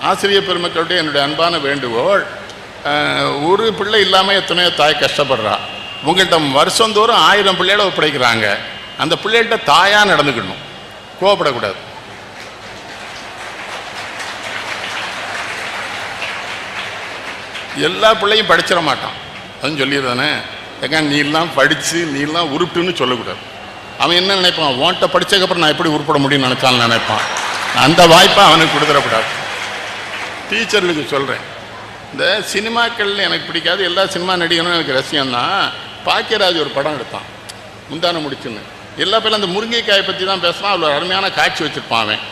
ஆசிரியர் பெருமக்களுடைய என்னுடைய அன்பான வேண்டுகோள் ஒரு பிள்ளை இல்லாமல் எத்தனையோ தாய் கஷ்டப்படுறா. உங்கள்கிட்ட வருஷந்தோறும் ஆயிரம் பிள்ளைகளை ஒப்படைக்கிறாங்க. அந்த பிள்ளைகள்கிட்ட தாயாக நடந்துக்கணும். கோவப்படக்கூடாது. எல்லா பிள்ளையும் படிச்சிட மாட்டான். அதுவும் சொல்லிடுறானே. ஏங்க நீலாம் படித்து நீலாம் உருட்டுன்னு சொல்லக்கூடாது. அவன் என்ன நினைப்பான்? உன்கிட்ட படிச்சதுக்கப்புறம் நான் எப்படி உருப்பிட முடியும்னு நினைச்சாலும் நினைப்பான். அந்த வாய்ப்பை அவனுக்கு கொடுத்துடக்கூடாது. டீச்சர்களுக்கு சொல்கிறேன் இந்த சினிமாக்கள் எனக்கு பிடிக்காது. எல்லா சினிமா நடிகரும் எனக்கு ரசிகம்தான் பாக்கியராஜ் ஒரு படம் எடுத்தான். முந்தான முடிச்சுன்னு. எல்லா பேரும் அந்த முருங்கைக்காயை பற்றி தான் பேசுகிறான் அவ்வளோ அருமையான காட்சி வச்சுருப்பான் அவன்.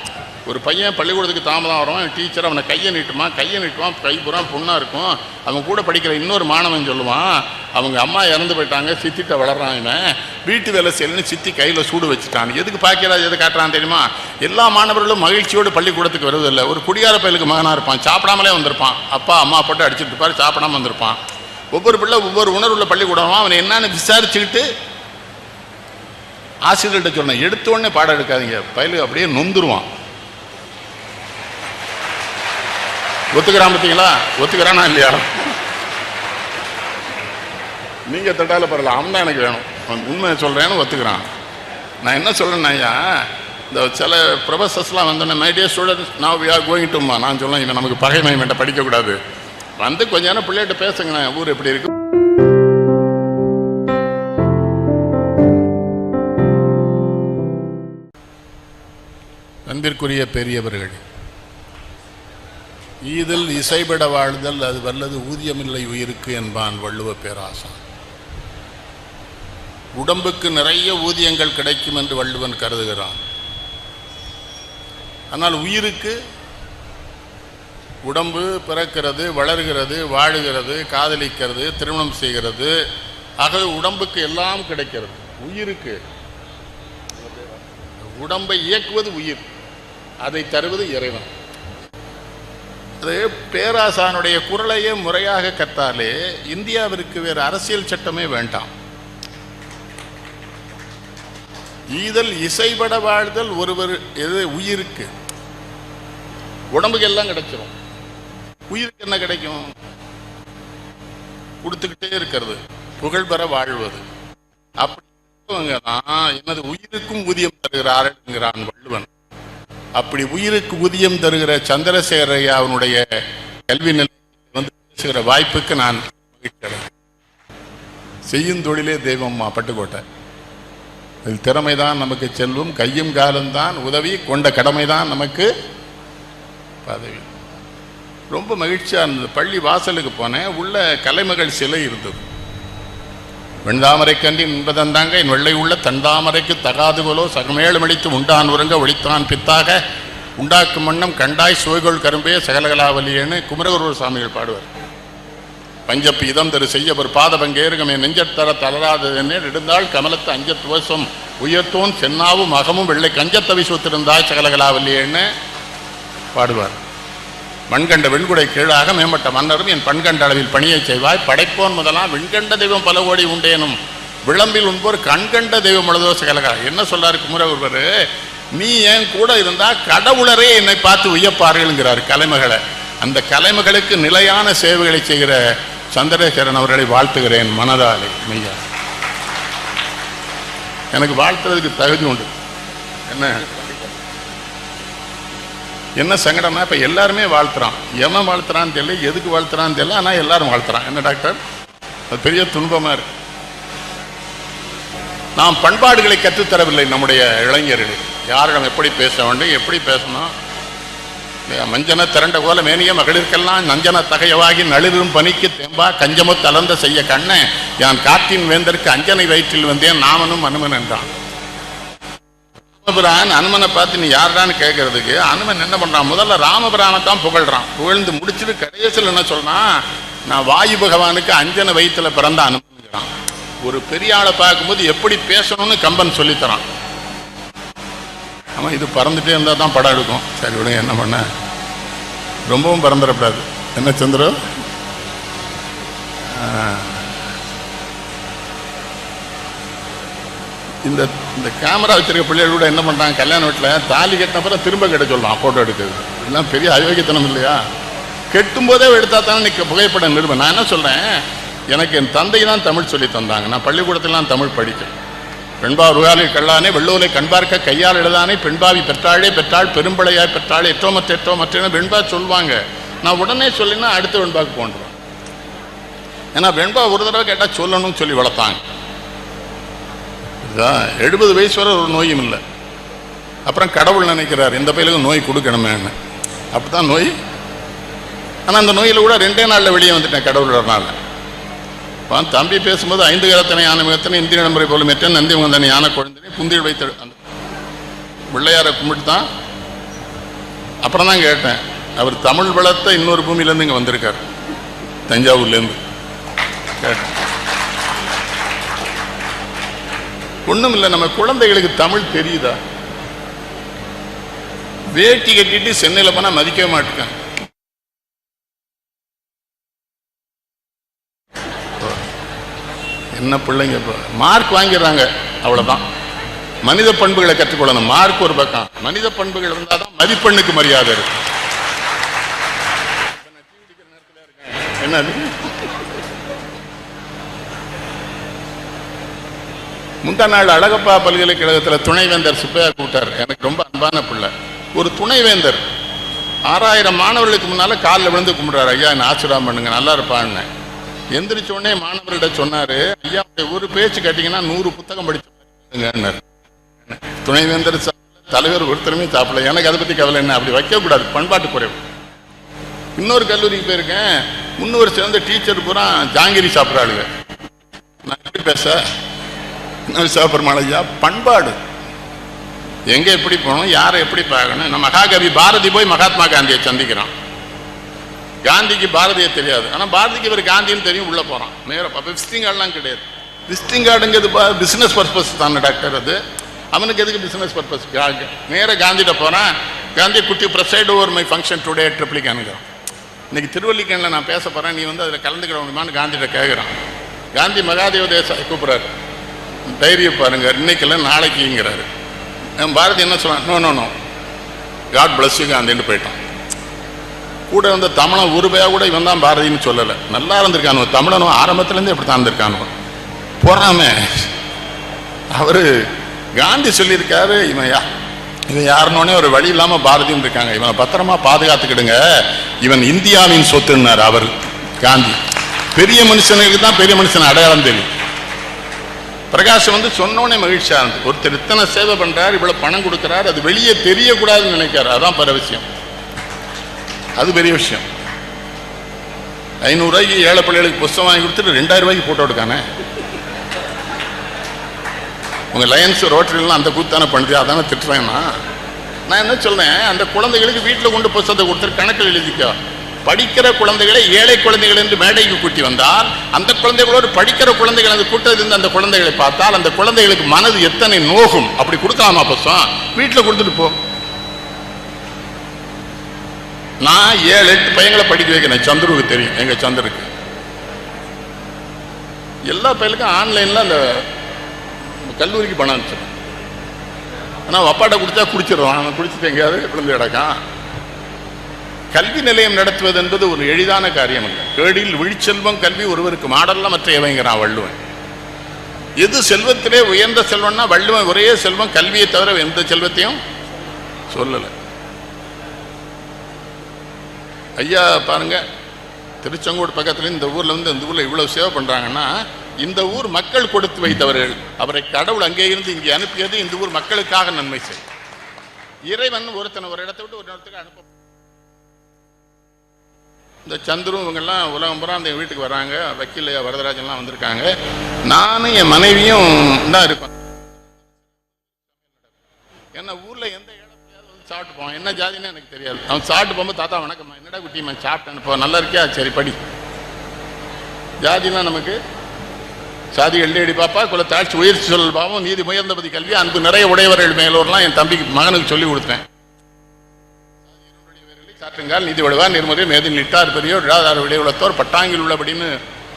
ஒரு பையன் பள்ளிக்கூடத்துக்கு தாமதம் வரும் டீச்சர் அவனை கையை நீட்டுமா கையை நீட்டுவான் கை பூரா புண்ணாக இருக்கும். அவன் கூட படிக்கிற இன்னொரு மாணவன் சொல்லுவான் அவங்க அம்மா இறந்து போயிட்டாங்க சித்திட்ட வளர்றான் இவன். வீட்டு வேலை செய்யலன்னு சித்தி கையில் சூடு வச்சுட்டான். எதுக்கு பாக்கியராஜ் எது காட்டுறான் தெரியுமா? எல்லா மாணவர்களும் மகிழ்ச்சியோடு பள்ளிக்கூடத்துக்கு வருவதில்லை. ஒரு குடியார பயலுக்கு மகனாக இருப்பான். சாப்பிடாமலே வந்திருப்பான். அப்பா அம்மா போட்டு அடிச்சுட்டு இருப்பார் சாப்பிடாம வந்திருப்பான். ஒவ்வொரு பிள்ளை ஒவ்வொரு உணர்வுள்ள பள்ளிக்கூடம் அவனை என்னன்னு விசாரிச்சுக்கிட்டு ஆசிரியர்கிட்ட சொன்னேன். எடுத்த உடனே பாடம் எடுக்காதீங்க. பயிலுக்கு அப்படியே நொந்துருவான். ஒத்துக்கிறான் பார்த்தீங்களா? ஒத்துக்கிறானா இல்லையா? நீங்க தட்டால பரவாயில்ல அவன் தான் எனக்கு வேணும். அவன் உண்மையை சொல்றேன்னு ஒத்துக்கிறான். நான் என்ன சொல்றேன் ஐயா இந்த சில ப்ரொஃபஸர்ஸ்லாம் வந்தோடனே மைடியே ஸ்டூடெண்ட்ஸ் நான் வி ஆர் கோயிங் டுமா நான் சொல்லேன் இவன் நமக்கு பகைமை வேண்ட படிக்கக்கூடாது. வந்து கொஞ்ச நேரம் பிள்ளைகிட்ட பேசுங்க ஊர் எப்படி இருக்கு? அன்பிற்குரிய பெரியவர்கள் ஈதில் இசைபட வாழ்தல் அது வல்லது ஊதியமில்லை உயிருக்கு என்பான் வள்ளுவ பேராசான். உடம்புக்கு நிறைய ஊதியங்கள் கிடைக்கும் என்று வள்ளுவன் கருதுகிறான். ஆனால் உயிருக்கு உடம்பு பிறக்கிறது வளர்கிறது வாழுகிறது காதலிக்கிறது திருமணம் செய்கிறது. ஆகவே உடம்புக்கு எல்லாம் கிடைக்கிறது. உயிருக்கு. உடம்பை இயக்குவது உயிர். அதை தருவது இறைவன். அது பேராசானுடைய குரலையே முறையாக கற்றாலே இந்தியாவிற்கு வேறு அரசியல் சட்டமே வேண்டாம். ஈதல் இசைபட வாழ்தல் ஒருவர் எது உயிருக்கு. உடம்புக்கு எல்லாம் கிடைச்சிரும். உயிருக்கு என்ன கிடைக்கும்? கொடுத்துக்கிட்டே இருக்கிறது. புகழ் பெற வாழ்வது. அப்படி தான் எனது உயிருக்கும் ஊதியம் தருகிறார்கள் என்கிறான் வள்ளுவன். அப்படி உயிருக்கு ஊதியம் தருகிற சந்திரசேகரையா அவனுடைய கல்வி நிலையத்தில் வந்து பேசுகிற வாய்ப்புக்கு நான் செய்யும் தொழிலே தெய்வம்மா பட்டுக்கோட்டை. இதில் திறமைதான் நமக்கு செல்வம் கையும் காலும் தான் உதவி கொண்ட கடமைதான் நமக்கு பதவி. ரொம்ப மகிழ்ச்சியாக இருந்தது. பள்ளி வாசலுக்கு போனேன். உள்ள கலைமகள் சிலை இருந்தது. வெண்தாமரை கண்டின் என்பதந்தாங்க என் வெள்ளை உள்ள தண்டாமரைக்கு தகாதுகளோ சகமேளமளித்து உண்டான் உறங்க ஒளித்தான் பித்தாக. உண்டாக்கும் வண்ணம் கண்டாய் சுவைகொள் கரும்பே சகலகலாவலியேன்னு குமரகுரு சுவாமிகள் பாடுவார். பஞ்சப்பு இதம் தரு செய்ய ஒரு பாத பங்கேருகமே நெஞ்சத்தர தளராததென்னே நெடுந்தாள் கமலத்து அஞ்சத்து வருஷம் உயர்த்தோன் சென்னாவும் அகமும் வெள்ளை கஞ்சத்தவி சூத்திருந்தாய் சகலகலாவல்லியேன்னு பாடுவார். மண்கண்ட வெண்குடை கீழாக மேம்பட்ட மன்னரும் என் பண்கண்ட அளவில் பணியை செய்வாய். படைப்போன் முதலாம் விண்கண்ட தெய்வம் பல கோடி உண்டேனும். விளம்பில் உண்போர் கண்கண்ட தெய்வம் உளதோ சகலகா என்ன சொல்றாரு குமரகுருவர்? நீ ஏன் கூட இருந்தால் கடவுளரே என்னை பார்த்து உய்யப்பார்கள்ங்கிறார் கலைமகளை. அந்த கலைமகளுக்கு நிலையான சேவைகளை செய்கிற சந்திரசேகரன் அவர்களை வாழ்த்துகிறேன் மனதாலே. மெய்யா எனக்கு வாழ்த்துறதுக்கு தகுதி உண்டு. என்ன? என்ன சங்கடம்னா இப்போ எல்லாருமே வாழ்த்துறான். எவன் வாழ்த்துறான்னு தெரியல எதுக்கு வாழ்த்துறான்னு தெரியல ஆனால் எல்லாரும் வாழ்த்துறான். என்ன டாக்டர்? அது பெரிய துன்பமாக இருக்கு. நாம் பண்பாடுகளை கற்றுத்தரவில்லை நம்முடைய இளைஞர்களுக்கு யாரிடம் எப்படி பேச வேண்டும் எப்படி பேசணும்? மஞ்சன திரண்ட போல மேனிய மகளிர்க்கெல்லாம் நஞ்சன தகையவாகி நளிரும் பனிக்கு தெம்பா கஞ்சமு தளர்ந்த செய்ய கண்ண. யான் காத்தின் வேந்தருக்கு அஞ்சனை வயிற்றில் வந்தேன் நாமனும் அனுமன் என்றான். ராமபிரான் அனுமனை பார்த்து நீ யாருடான்னு கேட்கறதுக்கு அனுமன் என்ன பண்றான்? முதல்ல ராமபிரானை தான் புகழ்றான். புகழ்ந்து முடிச்சுட்டு கடைசியில் என்ன சொல்றான்? நான் வாயு பகவானுக்கு அஞ்சனை வயிற்றுல பிறந்த அனுமன்கிறான் ஒரு பெரிய ஆளை பார்க்கும்போது எப்படி பேசணும்னு கம்பன் சொல்லித்தரான். ஆமாம் இது பறந்துட்டே இருந்தால் தான் படம் எடுக்கும். சரி விடுங்க என்ன பண்ண? ரொம்பவும் பறந்துடக்கூடாது. என்ன சந்திர? இந்த இந்த கேமரா வச்சிருக்க பிள்ளைகள் கூட என்ன பண்ணுறாங்க கல்யாண வீட்டில் தாலி கட்டினப்பறம் திரும்ப கெட்ட சொல்லலாம் ஃபோட்டோ எடுக்கிறது. இதெல்லாம் பெரிய அயோக்கியத்தனம் இல்லையா? கெட்டும் போதே எடுத்தா தானே நிற்க புகைப்படம் நிறுவனம் நான் என்ன சொல்கிறேன் எனக்கு என் தந்தை தான் தமிழ் சொல்லி தந்தாங்க. நான் பள்ளிக்கூடத்திலாம் தமிழ் படித்தேன். பெண்பார் உயாரில் கல்லானே வெள்ளூரை கண்பார்க்க கையால் எழுதானே பெண்பாவி பெற்றாளே பெற்றாள் பெரும்பளையாய் பெற்றாள் எட்டோமற்ற எட்டோமற்ற வெண்பா சொல்லுவாங்க நான் உடனே சொல்லினா அடுத்த வெண்பாக்கு போன்றுவேன். ஏன்னா வெண்பா ஒரு தடவை கேட்டால் சொல்லணும்னு சொல்லி வளர்த்தாங்க. எழுபது வயசு வர ஒரு நோயும் இல்லை. அப்புறம் கடவுள் நினைக்கிறார் இந்த பயிலுக்கு நோய் கொடுக்கணுமேன்னு அப்படிதான் நோய். ஆனால் அந்த நோயில் கூட ரெண்டே நாளில் வெளியே வந்துட்டேன் கடவுளோடனால. இப்போ தம்பி பேசும்போது ஐந்து கரத்தனை யானை மிகத்தனை இந்திய நடைமுறை போல மெற்றன் நந்தி முகந்தனை யானை குழந்தை புந்தியில் வைத்த அந்த பிள்ளையாரை கும்பிட்டு தான் அப்புறம் தான் கேட்டேன் அவர் தமிழ் வளர்த்த இன்னொரு பூமியிலேருந்து இங்கே வந்திருக்கார். தஞ்சாவூர்லேருந்து. கேட்டேன். ஒண்ணும் இல்லை நம்ம குழந்தைகளுக்கு தமிழ் தெரியுதா? வேட்டி கட்டிட்டு சென்னையில் போனால் மதிக்கவே மாட்டேங்க என்ன பிள்ளைங்க இப்போ? மார்க் வாங்கிடுறாங்க அவ்வளவுதான். மனித பண்புகளை கற்றுக்கொள்ளணும். மார்க் ஒரு பக்கம். மனித பண்புகள் இருந்தால் தான் மதிப்பெண்ணுக்கு மரியாதை இருக்கு என்னது முந்தா நாள் அழகப்பா பல்கலைக்கழகத்தில் துணைவேந்தர் சுப்பையா கூட்டார் எனக்கு ரொம்ப அன்பான பிள்ளை. ஒரு துணைவேந்தர். ஆறாயிரம் மாணவர்களுக்கு முன்னால் காலில் விழுந்து கும்பிடுறாரு. ஐயா என்ன ஆசீர்வாதம் பண்ணுங்க. நல்லா இருப்பான்னு. எந்திரிச்ச உடனே மாணவர்கிட்ட சொன்னார் ஐயா உடைய ஒரு பேச்சு கேட்டிங்கன்னா நூறு புத்தகம் படிச்சுங்கன்னார் துணைவேந்தர் தலைவர் ஒருத்தருமே சாப்பிடல எனக்கு அதை பற்றி கவலை என்ன? அப்படி வைக்கக்கூடாது பண்பாட்டு குறைவு. இன்னொரு கல்லூரிக்கு போயிருக்கேன். முன்னூறு சேர்ந்த டீச்சர் பூரா ஜாங்கிரி சாப்பிட்றாளுங்க. நான் எப்படி பேச? சிவபெருமாள் ஐயா பண்பாடு. எங்கே எப்படி போகணும் யாரை எப்படி பார்க்கணும் நம்ம மகாகவி பாரதி போய் மகாத்மா காந்தியை சந்திக்கிறான். காந்திக்கு பாரதியை தெரியாது. ஆனால் பாரதிக்கு இவர் காந்தின்னு தெரியும் உள்ளே போகிறான் நேரம் அப்போ விசிட்டிங் கார்டெலாம் கிடையாது. விசிட்டிங் கார்டுங்கிறது பிஸ்னஸ் பர்பஸ் தானே டாக்டர் அது. அவனுக்கு எதுக்கு பிஸ்னஸ் பர்பஸ் நேராக காந்திகிட்ட போறான். காந்தி குட்டி preside over my function today ட்ரிப்ளிகானுங்க இன்னைக்கு திருவல்லிக்கேணில் நான் பேச போகிறேன் நீ வந்து அதில் கலந்துக்கிட முடியுமான்னு காந்திகிட்ட கேட்குறான் காந்தி மகாதேவ தேசாய் கூப்பிட்றாரு. தைரியம் பாருங்க இன்னைக்கு நாளைக்குங்கிறாரு. என் பாரதி என்ன சொன்னான் no no no God bless you காந்தின்னு போயிட்டான். கூட வந்த தமிழன் ஒரு கூட இவன் தான் பாரதின்னு சொல்லலை. நல்லா இருந்திருக்கானு தமிழனும் ஆரம்பத்துலேருந்து எப்படி தான் இருந்திருக்கானு போறாம. அவரு காந்தி சொல்லியிருக்காரு இவன் யா இவன் யாருன்னொடனே ஒரு வழி இல்லாம பாரதின்னு இருக்காங்க. இவனை பத்திரமா பாதுகாத்துக்கிடுங்க. இவன் இந்தியாவின் சொத்துன்னார் அவர் காந்தி. பெரிய மனுஷனுக்கு தான் பெரிய மனுஷன் அடையாளம் தெரியும். பிரகாஷ் வந்து சொன்னோடனே மகிழ்ச்சியாக இருந்தது ஒருத்தர் இத்தனை சேவை பண்றாரு இவ்வளோ பணம் கொடுக்குறாரு அது வெளியே தெரியக்கூடாதுன்னு நினைக்கிறார். அதான் பெரிய விஷயம். அது பெரிய விஷயம். ஐநூறுரூவாய்க்கு ஏழை பிள்ளைகளுக்கு புஸ்தகம் வாங்கி கொடுத்துட்டு ரெண்டாயிரம் ரூபாய்க்கு ஃபோட்டோ எடுக்கானே? உங்கள் லயன்ஸ் ரோட்டரிலாம் அந்த கூத்தான பண்ணுது? அதானே திட்டுறேன்னா. நான் என்ன சொல்கிறேன் அந்த குழந்தைகளுக்கு வீட்டில் கொண்டு புஸ்தகத்தை கொடுத்துட்டு கணக்கில் எழுதிக்கோ. படிக்கிற குழந்தைகளை ஏழை குழந்தைகள் என்று மேடைக்கு கூட்டி வந்தால் அந்த குழந்தைகளோடு படிக்கிற குழந்தைகள் அந்த கூட்டத்திலிருந்து அந்த குழந்தைகளை பார்த்தால் அந்த குழந்தைகளுக்கு மனது எத்தனை நோகும்? அப்படி கொடுக்கலாமா பசம் வீட்டில் கொடுத்துட்டு போ. நான் ஏழு எட்டு பையங்களை படிக்க வைக்கிறேன். சந்துருக்கு தெரியும். எங்க சந்திருக்கு எல்லா பையலுக்கும் ஆன்லைன்ல அந்த கல்லூரிக்கு பணம் அனுப்பிச்சிடும் ஆனால் அப்பாட்ட குடிச்சா குடிச்சிடுவான் குடிச்சிட்டு எங்கேயாவது விழுந்து கிடக்கான். கல்வி நிலையம் நடத்துவது என்பது ஒரு எளிதான காரியம் அல்ல கேடில் விழிச்செல்வம் கல்வி ஒருவருக்கு மாடல்ல மற்ற எவைங்கிறான் வள்ளுவன். எது செல்வத்திலே உயர்ந்த செல்வம்னா வள்ளுவன் ஒரே செல்வம் கல்வியை தவிர எந்த செல்வத்தையும் சொல்லலை. ஐயா பாருங்க திருச்செங்கோடு பக்கத்துல இந்த ஊர்ல வந்து இந்த ஊர்ல இவ்வளவு சேவை பண்றாங்கன்னா இந்த ஊர் மக்கள் கொடுத்து வைத்தவர்கள் அவரை கடவுள் அங்கே இருந்து இங்கே அனுப்பியது இந்த ஊர் மக்களுக்காக நன்மை செய்யும். இறைவன் ஒருத்தனை ஒரு இடத்தை விட்டு ஒரு இடத்துக்கு அனுப்ப இந்த சந்துரு இவங்கெல்லாம் உலகம் பூரா அந்த வீட்டுக்கு வராங்க. வக்கீல் வரதராஜன்லாம் வந்திருக்காங்க. நானும் என் மனைவியும் தான் இருப்பேன் என்ன ஊரில் எந்த இடத்துலயாவது வந்து சாப்பிட்டு போவான்? என்ன ஜாதின்னு எனக்கு தெரியாது. அவன் சாப்பிட்டு போகும்போது தாத்தா வணக்கம்மா. என்னடா குட்டிமா சாப்பிட்டேன்னு போ நல்லா இருக்கியா? சரி படி. ஜாதினா நமக்கு சாதி எள்ளி பாப்பா குல தாழ்ச்சி உயிர் சொல் பாவம் நீதி முயர்ந்தபதி கல்வி அன்பு நிறைய உடையவர்கள் மேலோர்லாம் என் தம்பிக்கு மகனுக்கு சொல்லி கொடுத்தேன். சாற்றுங்கால் நிதி விடுவா நிர்மதி மேதி நிட்டார் பெரியோர் விழாதார் விளைவுளத்தோர் பட்டாங்கில் உள்ளபடின்னு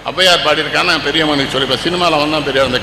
ஔவையார் பாடியிருக்கான்னு பெரிய மகனுக்கு சொல்லி சினிமாவில் வந்தான் பெரியார் அந்த